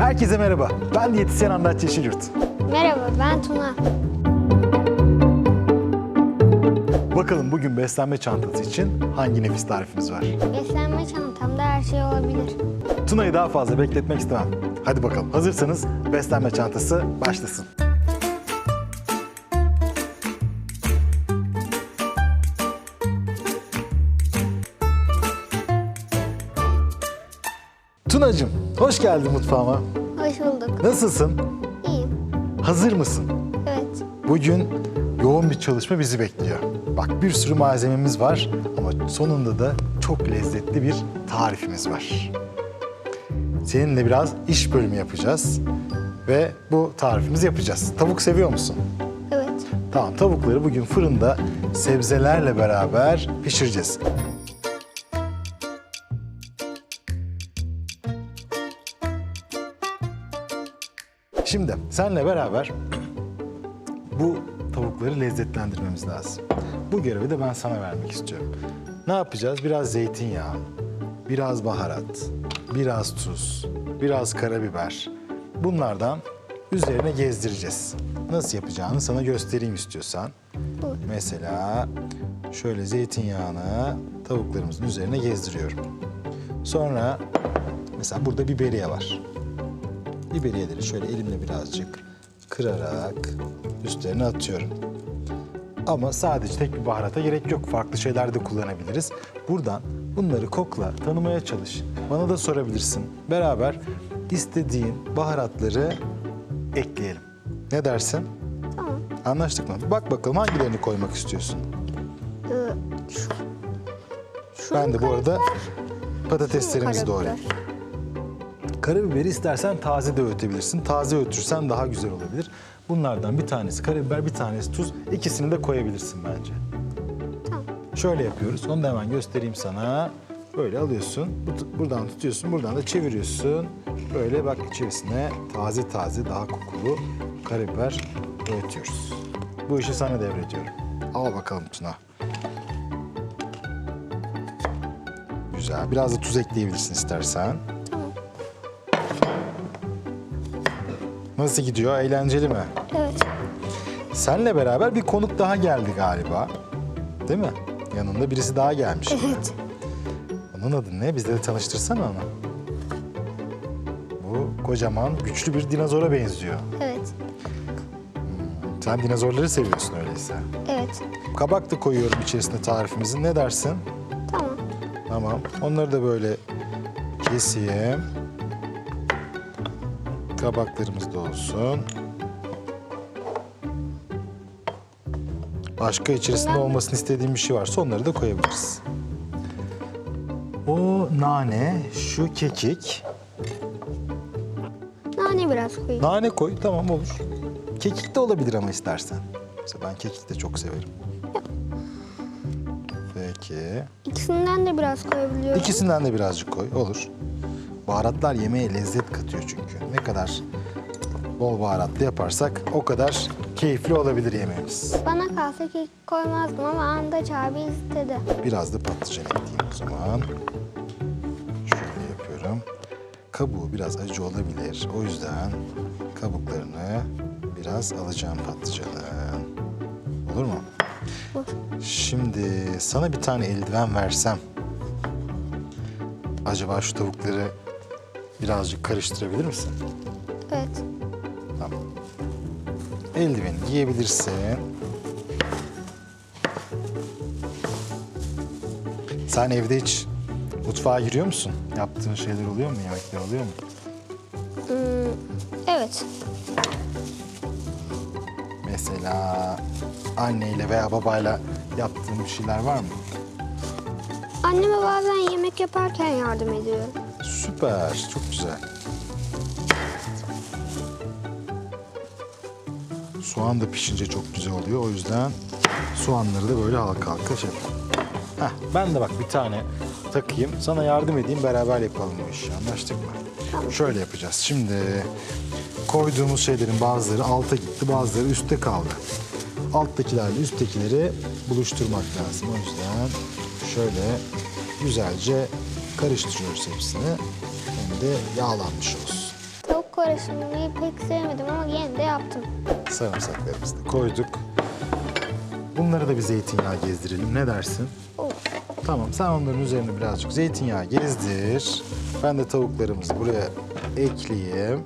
Herkese merhaba. Ben diyetisyen Andaç Yeşilyurt. Merhaba ben Tuna. Bakalım bugün beslenme çantası için hangi nefis tarifimiz var? Beslenme çantamda her şey olabilir. Tuna'yı daha fazla bekletmek istemem. Hadi bakalım. Hazırsanız beslenme çantası başlasın. Tunacığım, hoş geldin mutfağıma. Hoş bulduk. Nasılsın? İyiyim. Hazır mısın? Evet. Bugün yoğun bir çalışma bizi bekliyor. Bak bir sürü malzememiz var ama sonunda da çok lezzetli bir tarifimiz var. Seninle biraz iş bölümü yapacağız ve bu tarifimizi yapacağız. Tavuk seviyor musun? Evet. Tamam tavukları bugün fırında sebzelerle beraber pişireceğiz. Şimdi senle beraber bu tavukları lezzetlendirmemiz lazım. Bu görevi de ben sana vermek istiyorum. Ne yapacağız? Biraz zeytinyağı, biraz baharat, biraz tuz, biraz karabiber. Bunlardan üzerine gezdireceğiz. Nasıl yapacağını sana göstereyim istiyorsan. Olur. Mesela şöyle zeytinyağını tavuklarımızın üzerine gezdiriyorum. Sonra mesela burada biberiye var. Biberiyeleri şöyle elimle birazcık kırarak üstlerine atıyorum. Ama sadece tek bir baharata gerek yok. Farklı şeyler de kullanabiliriz. Buradan bunları kokla, tanımaya çalış. Bana da sorabilirsin. Beraber istediğin baharatları ekleyelim. Ne dersin? Tamam. Anlaştık mı? Bak bakalım hangilerini koymak istiyorsun? Ee, şu, şu Ben de bu arada patateslerimizi doğrayayım. Karabiberi istersen taze de öğütebilirsin. Taze öğütürsen daha güzel olabilir. Bunlardan bir tanesi karabiber, bir tanesi tuz. İkisini de koyabilirsin bence. Tamam. Şöyle yapıyoruz. Onu da hemen göstereyim sana. Böyle alıyorsun. bu- Buradan tutuyorsun. Buradan da çeviriyorsun. Böyle bak içerisine taze taze daha kokulu karabiber öğütüyoruz. Bu işi sana devrediyorum. Al bakalım Tuna. Güzel. Biraz da tuz ekleyebilirsin istersen. Nasıl gidiyor? Eğlenceli mi? Evet. Senle beraber bir konuk daha geldi galiba. Değil mi? Yanında birisi daha gelmiş. Evet. Onun adı ne? Bizde de tanıştırsana onu. Bu kocaman, güçlü bir dinozora benziyor. Evet. Sen dinozorları seviyorsun öyleyse. Evet. Kabak da koyuyorum içerisine tarifimizin. Ne dersin? Tamam. Tamam. Onları da böyle keseyim. Kabaklarımız da olsun. Başka içerisinde olmasını istediğim bir şey varsa onları da koyabiliriz. O nane, şu kekik. Nane biraz koyayım. Nane koy, tamam olur. Kekik de olabilir ama istersen. Mesela ben kekik de çok severim. Peki. İkisinden de biraz koyabiliyorum. İkisinden de birazcık koy, olur. Baharatlar yemeğe lezzet katıyor çünkü. Ne kadar bol baharatlı yaparsak o kadar keyifli olabilir yemeğimiz. Bana kalsa kek koymazdım ama Andaç abi istedi. Biraz da patlıcan ekleyeyim o zaman. Şöyle yapıyorum. Kabuğu biraz acı olabilir. O yüzden kabuklarını biraz alacağım patlıcanın. Olur mu? Şimdi sana bir tane eldiven versem. Acaba şu tavukları birazcık karıştırabilir misin? Evet. Tamam. Eldiveni giyebilirsin. Sen evde hiç mutfağa giriyor musun? Yaptığın şeyler oluyor mu? Yemekler oluyor mu? Hmm, evet. Mesela anneyle veya babayla yaptığın bir şeyler var mı? Anneme bazen yemek yaparken yardım ediyorum. Süper, çok güzel. Soğan da pişince çok güzel oluyor. O yüzden soğanları da böyle halka halka şey. Heh, ben de bak bir tane takayım. Sana yardım edeyim, beraber yapalım bu işi. Anlaştık mı? Şöyle yapacağız. Şimdi koyduğumuz şeylerin bazıları alta gitti, bazıları üstte kaldı. Alttakilerle üsttekileri buluşturmak lazım. O yüzden şöyle güzelce karıştırıyoruz hepsini. Hem de yağlanmış olsun. Tavuk uğraşmayı pek sevmedim ama yine de yaptım. Sarımsaklarımızı da koyduk. Bunları da bir zeytinyağı gezdirelim. Ne dersin? Olur. Tamam sen onların üzerine birazcık zeytinyağı gezdir. Ben de tavuklarımızı buraya ekleyeyim.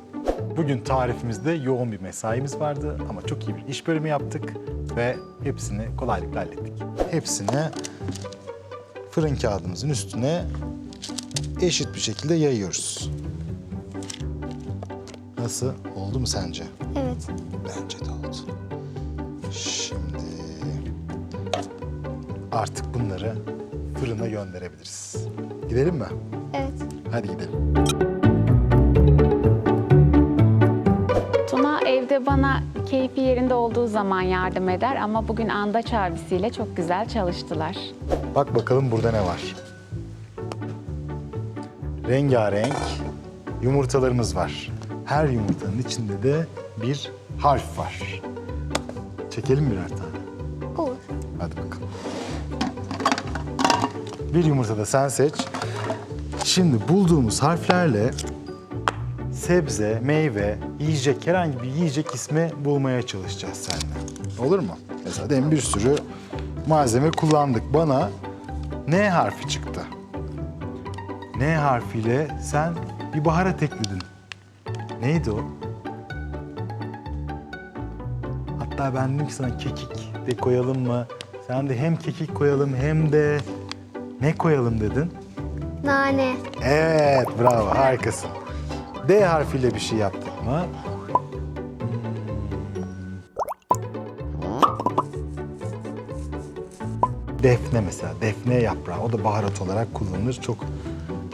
Bugün tarifimizde yoğun bir mesaimiz vardı ama çok iyi bir iş bölümü yaptık ve hepsini kolaylıkla hallettik. Hepsini fırın kağıdımızın üstüne eşit bir şekilde yayıyoruz. Nasıl? Oldu mu sence? Evet. Bence de oldu. Şimdi artık bunları fırına gönderebiliriz. Gidelim mi? Evet. Hadi gidelim. Tuna evde bana keyfi yerinde olduğu zaman yardım eder ama bugün andaç abisiyle çok güzel çalıştılar. Bak bakalım burada ne var. Rengarenk yumurtalarımız var. Her yumurtanın içinde de bir harf var. Çekelim birer tane. Olur. Hadi bakalım. Bir yumurta da sen seç. Şimdi bulduğumuz harflerle sebze, meyve, yiyecek, herhangi bir yiyecek ismi bulmaya çalışacağız seninle. Olur mu? Mesela demin bir sürü malzeme kullandık. Bana N harfi çıktı. N harfiyle sen bir baharat ekledin. Neydi o? Hatta ben dedim ki sana kekik de koyalım mı? Sen de hem kekik koyalım hem de ne koyalım dedin? Nane. Evet, bravo, harikasın. D harfiyle bir şey yaptık mı? Hmm. Defne mesela, defne yaprağı. O da baharat olarak kullanılır. Çok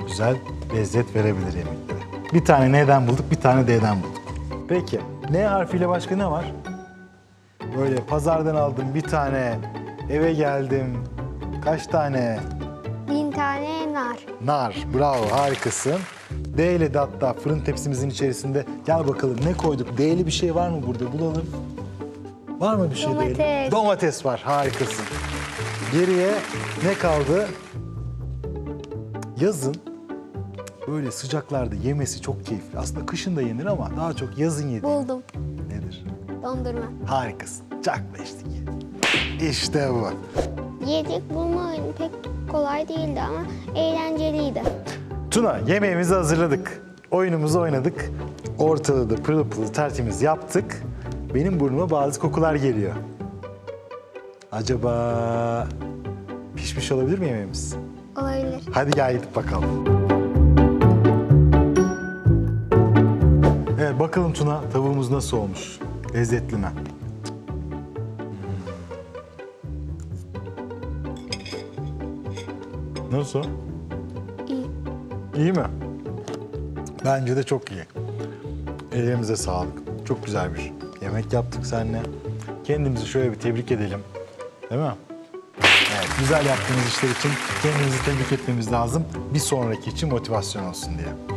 güzel lezzet verebilir yemeklere. Bir tane N'den bulduk, bir tane D'den bulduk. Peki, N harfiyle başka ne var? Böyle pazardan aldım bir tane, eve geldim. Kaç tane Bin tane nar. Nar, bravo, harikasın. D ile de hatta fırın tepsimizin içerisinde. Gel bakalım ne koyduk? D'li bir şey var mı burada? Bulalım. Var mı bir şey D'li? Domates. Domates var, harikasın. Geriye ne kaldı? Yazın böyle sıcaklarda yemesi çok keyifli. Aslında kışın da yenir ama daha çok yazın yediğin. Buldum. Nedir? Dondurma. Harikasın. Çakleştik. İşte bu. Yiyecek bulma oyunu pek kolay değildi ama eğlenceliydi. Tuna yemeğimizi hazırladık. Oyunumuzu oynadık. Ortalığı da pırıl pırıl tertemiz yaptık. Benim burnuma bazı kokular geliyor. Acaba pişmiş olabilir mi yemeğimiz? Olabilir. Hadi gel gidip bakalım. Bakalım Tuna tavuğumuz nasıl olmuş? Lezzetli mi? Nasıl? İyi. İyi mi? Bence de çok iyi. Ellerimize sağlık. Çok güzel bir yemek yaptık seninle. Kendimizi şöyle bir tebrik edelim. Değil mi? Evet, güzel yaptığımız işler için kendimizi tebrik etmemiz lazım. Bir sonraki için motivasyon olsun diye.